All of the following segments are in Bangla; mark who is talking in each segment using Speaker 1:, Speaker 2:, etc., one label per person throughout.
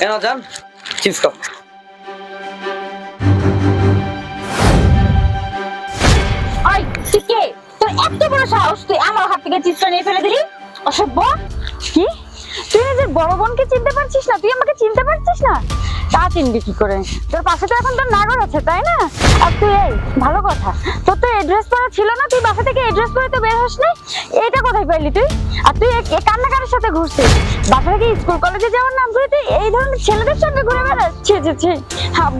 Speaker 1: কেন যান চিপস খাও।
Speaker 2: এত বড় সাহস, তুই আমার হাত থেকে চিপসটা নিয়ে ফেলে দিলি? অসভ্য? কি? তুই নিজের বড় বোনকে চিনতে পারছিস না? তুই আমাকে চিনতে পারছিস না? তা চিনবি কি করে? তোর পাশে তো এখন তোর নাগর আছে, তাই না? আর তুই এই, ভালো কথা। তোর তো এড্রেস পরা ছিল না, তুই বাসা থেকে এড্রেস পরে তো বের হস নাই? এটা কোথায় পাইলি তুই? আর তুই এ- এ কান্নাকারের সাথে ঘুরছিস? বাসা থেকে স্কুল কলেজে যাওয়ার নাম করে তুই এই ধরনের ছেলেদের সঙ্গে ঘুরে বেড়াস? ছি ছি ছি।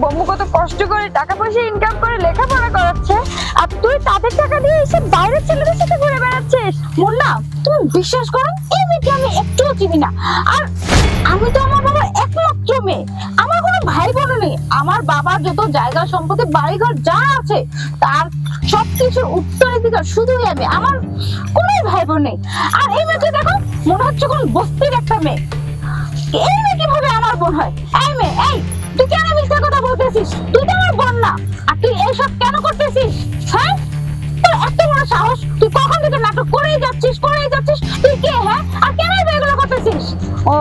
Speaker 2: বম্মু কত কষ্ট করে টাকা পয়সা ইনকাম করে লেখাপড়া করাচ্ছে। আর তুই তাদের টাকা দিয়ে এসে বাইরের ছেলেদের সাথে ঘুরে বেড়াচ্ছিস? মুন্না, তুমি বিশ্বাস করো এই মেয়েকে আমি একটুও চিনি না। আর আমি তো আমার বাবার একমাত্র মেয়ে। আমার বাবার যত জায়গা সম্পত্তি, বাড়িঘর যা আছে, তার সবকিছুর উত্তরাধিকার শুধুই আমি, আমার কোনো ভাই বোন নেই। আর এই মেয়েকে দেখো, মনে হচ্ছে কোন বস্তির একটা মেয়ে। এই মেয়ে কীভাবে আমার বোন হয়? এই মেয়ে, এই, তুই কেন মিথ্যা কথা বলতেছিস? তুই তো আমার বোন না। আর তুই এইসব কেন করতেছিস? হ্যাঁ? তোর এত বড় সাহস, তুই কখন থেকে নাটক করেই যাচ্ছিস করেই যাচ্ছিস? তুই কে হ্যাঁ? আর কেন এগুলো করতেছিস? ও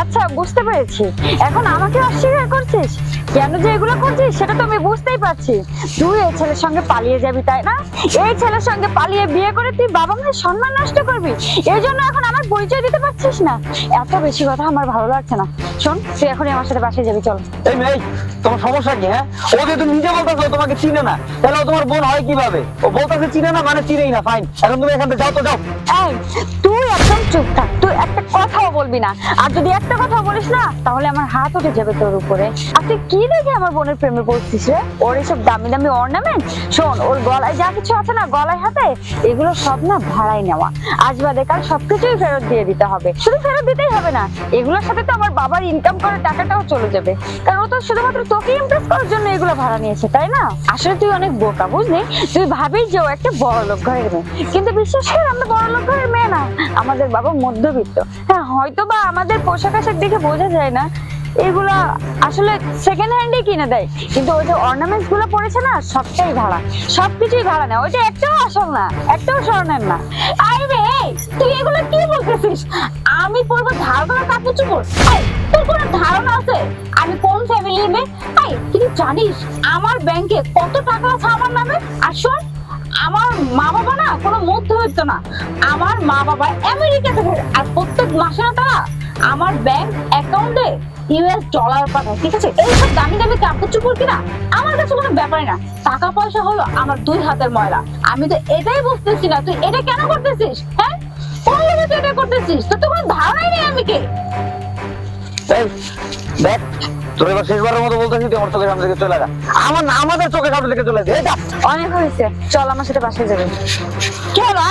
Speaker 2: আচ্ছা বুঝতে পেরেছি। এখন আমাকে অস্বীকার করছিস? কেন যে এগুলো করছিস সেটা তো আমি বুঝতেই পারছি। তুই এই ছেলের সঙ্গে পালিয়ে যাবি তাই না? এই ছেলের সঙ্গে পালিয়ে বিয়ে করে তুই বাবা মায়ের সম্মান নষ্ট করবি। এই জন্য এখন আমার পরিচয় দিতে পারছিস না। এত বেশি কথা আমার ভালো লাগছে না। শোন তুই এখনই আমার সাথে বাসায় যাবি চল।
Speaker 1: এই মেয়ে তোমার সমস্যা কি হ্যাঁ? ও যেহেতু নিজে বলতেছে তোমাকে চিনে না। তাহলে ও তোমার বোন হয় কীভাবে? ও বলতেছে চিনে না মানে চিনেই না ফাইন এখন তুমি এখান থেকে যাও তো যাও।
Speaker 2: এই তুই একদম চুপ থাক তুই একটা কথাও বলবি না। আর যদি একটা কথা বলিস না, তাহলে আমার হাত উঠে যাবে তোর উপরে। আর তুই কি দেখে আমার বোনের প্রেমে পড়ছিস রে? ওর এসব দামি দামি অর্নামেন্ট শোন, ওর গলায় যা কিছু আছে না, গলায় হাতে, এগুলো সব না ভাড়াই নেওয়া। আজ বাদে কাল সবকিছুই ফেরত দিয়ে দিতে হবে। শুধু ফেরত দিতেই হবে না, এগুলোর সাথে তো আমার বাবার ইনকাম করার টাকাটাও চলে যাবে। কারণ ও তো শুধুমাত্র তোকে ইমপ্রেস করার জন্য এগুলো ভাড়া নিয়েছে, তাই না? আসলে তুই অনেক বোকা, বুঝলি? তুই ভাবিস যে ও একটা বড় লোক ঘরের মেয়ে। কিন্তু বিশ্বাস কর, আমরা বড় লোক ঘরের মেয়ে না। আমাদের বাবা মধ্যবিত্ত। হ্যাঁ হয়তো বা আমাদের পোশাক আশাক দেখে বোঝা যায় না। এগুলা আসলে সেকেন্ড হ্যান্ডই কিনে দেয়। কিন্তু ওই যে অর্নামেন্টসগুলো পড়েছে না, সবটাই ভাড়া। সবকিছুই ভাড়া নেয়। ওইটা একটাও আসল না, একটাও স্বর্ণের না। আরে তুই এগুলো কি বলতেছিস? আমি পরবো ধার করা কাপড় তোর কোনো ধারণা আছে? আমি কোন ফ্যামিলির মেয়ে? তুই জানিস, আমার ব্যাংকে কত টাকা আছে আমার নামে? আর শোন আমার মা বাবা না কোনো মধ্যবিত্ত না। আমার মা বাবা আমেরিকা থেকে আর প্রত্যেক মাসে না তারা আমার ব্যাংক অ্যাকাউন্টে ইউএস ডলার পাঠায়, ঠিক আছে? এইসব দামি দামি কাপড় চোপড় কিনা আমার কাছে কোনো ব্যাপারই না। টাকা পয়সা হলো আমার দুই হাতের ময়লা। আমি তো এটাই বুঝতেছি না। তুই এটা কেন করতেছিস হ্যাঁ? কোন লেগে তুই এটা করতেছিস? তোর তো কোনো ধারণাই নেই আমি কে?
Speaker 1: দেখ তোর এবার শেষবারের মতো বলতেছি তুই আমার চোখের সামনে থেকে চলে যা। আমার না আমাদের চোখের সামনে থেকে চলে যা।
Speaker 2: অনেক হয়েছে। চল আমার সাথে বাসায় যাবে। কি হলো।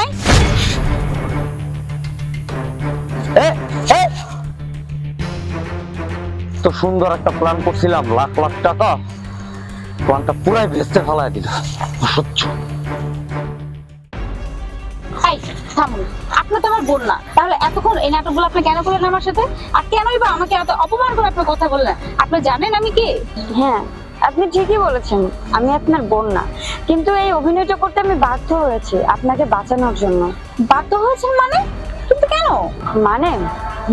Speaker 1: তো সুন্দর একটা প্ল্যান করছিলাম লাখ লাখ টাকা। প্ল্যানটা পুরাই ভেস্তে ফেলায় দিল। অসহ্য।
Speaker 2: থামুন আপনি তো আমার বোন না। তাহলে এতক্ষণ এই নাটকগুলো আপনি কেন করলেন আমার সাথে? আর কেনই বা আমাকে এত অপমান করে আপনি কথা বললেন? আপনি জানেন আমি কে? হ্যাঁ আপনি ঠিকই বলেছেন আমি আপনার বোন না। কিন্তু এই অভিনয়টা করতে আমি বাধ্য হয়েছি আপনাকে বাঁচানোর জন্য। বাধ্য হয়েছেন মানে? কিন্তু কেন? মানে?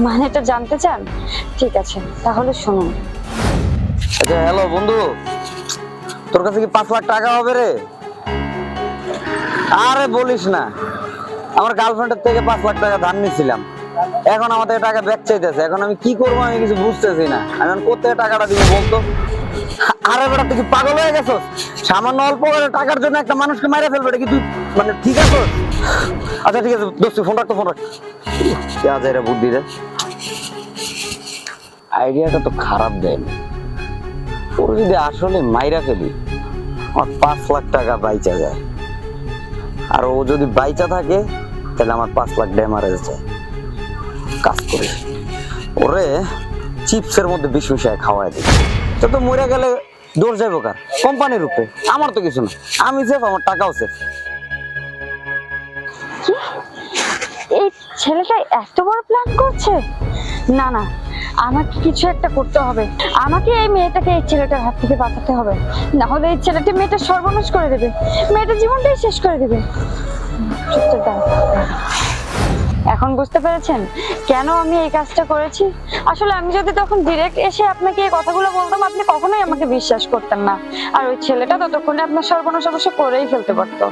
Speaker 2: মানেটা জানতে চান? ঠিক আছে তাহলে শুনুন।
Speaker 1: আচ্ছা হ্যালো বন্ধু তোর কাছে কি পাঁচ লাখ টাকা হবে রে? আরে বলিস না। আমার গার্লফ্রেন্ডের থেকে পাঁচ লাখ টাকা ধার নিছিলাম। এখন আমাদের টাকা ব্যাক চাইতেছে। এখন আমি কি করব আমি কিছু বুঝতেছি না। আমি এখন কোথেকে টাকাটা দিব বলতো? আরে বেটা, তুই কি পাগল হয়ে গেছস সামান্য অল্প করে টাকার জন্য একটা মানুষকে মারা ফেলবে, এটা কি তুই মানে ঠিক আছে? আচ্ছা ঠিক আছে, দোস্ত, ফোন রাখ তো, ফোন রাখ। যায় রে বুদ্ধি রে? আইডিয়াটা তো খারাপ দেয়নি ওর যদি আসলে মাইরা ফেলি, আমার পাঁচ লাখ টাকা বাইচা যায়। আর ও যদি বাইচা থাকে তাহলে আমার পাঁচ লাখ ড্যামারেজ যায় কাজ করে। ওরে, চিপসের মধ্যে বিষ মিশায় খাওয়াই দিই। তো তো মরে গেলে দোষ যাইব কার? কোম্পানির উপরে। আমার তো কিছু না। আমি সেফ আমার টাকাও সেফ
Speaker 2: এই ছেলেটা এত বড় প্ল্যান করছে? না না, আমাকে কিছু একটা করতে হবে। আমাকে এই মেয়েটাকে এই ছেলেটার হাত থেকে বাঁচাতে হবে। না হলে এই ছেলেটি মেয়েটা সর্বনাশ করে দেবে। মেয়েটা জীবনটাই শেষ করে দেবে। দাঁড়া। এখন বুঝতে পেরেছেন? কেন আমি এই কাজটা করেছি? আসলে আমি যদি তখন ডিরেক্ট এসে আপনাকে এই কথাগুলো বলতাম, আপনি কখনোই আমাকে বিশ্বাস করতেন না। আর ওই ছেলেটা ততক্ষণে আপনার সর্বনাশ অবশ্য করেই ফেলতে পারতো।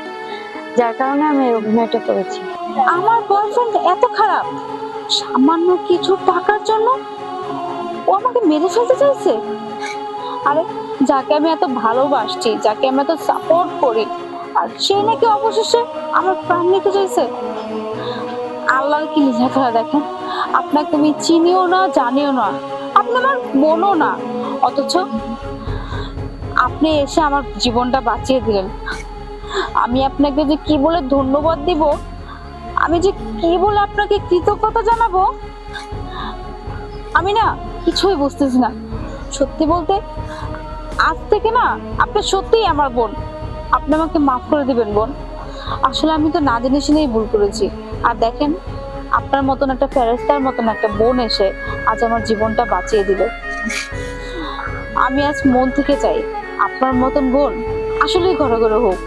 Speaker 2: যার কারণে আমি এই অভিনয়টা করেছি।
Speaker 3: আমার বয়ফ্রেন্ড এত খারাপ। সামান্য কিছু টাকার জন্য ও আমাকে মেরে ফেলতে চাইছে? আরে, যাকে আমি এত ভালোবাসছি, যাকে আমি এত সাপোর্ট করি আর সে নাকি অবশেষে আমার প্রাণ নিতে চাইছে। আল্লাহর কি লীলা খেলা দেখেন? আপনাকে আমি চিনিও না, জানিও না। আপনি আমার বোনও না। অথচ আপনি এসে আমার জীবনটা বাঁচিয়ে দিলেন। আমি আপনাকে যে কি বলে ধন্যবাদ দিব, আমি যে কি বলে আপনাকে কৃতজ্ঞতা জানাব, আমি না কিছুই বুঝতেছি না। সত্যি বলতে, আজ থেকে না আপনি সত্যিই আমার বোন। আপনি আমাকে মাফ করে দিবেন, বোন। আসলে আমি তো না জেনে শুনেই ভুল করেছি। আর দেখেন, আপনার মতন একটা ফেরেস্তার মতন একটা বোন এসে আজ আমার জীবনটা বাঁচিয়ে দিল। আমি আজ মন থেকে চাই, আপনার মতন বোন আসলেই ঘরে ঘরে হোক।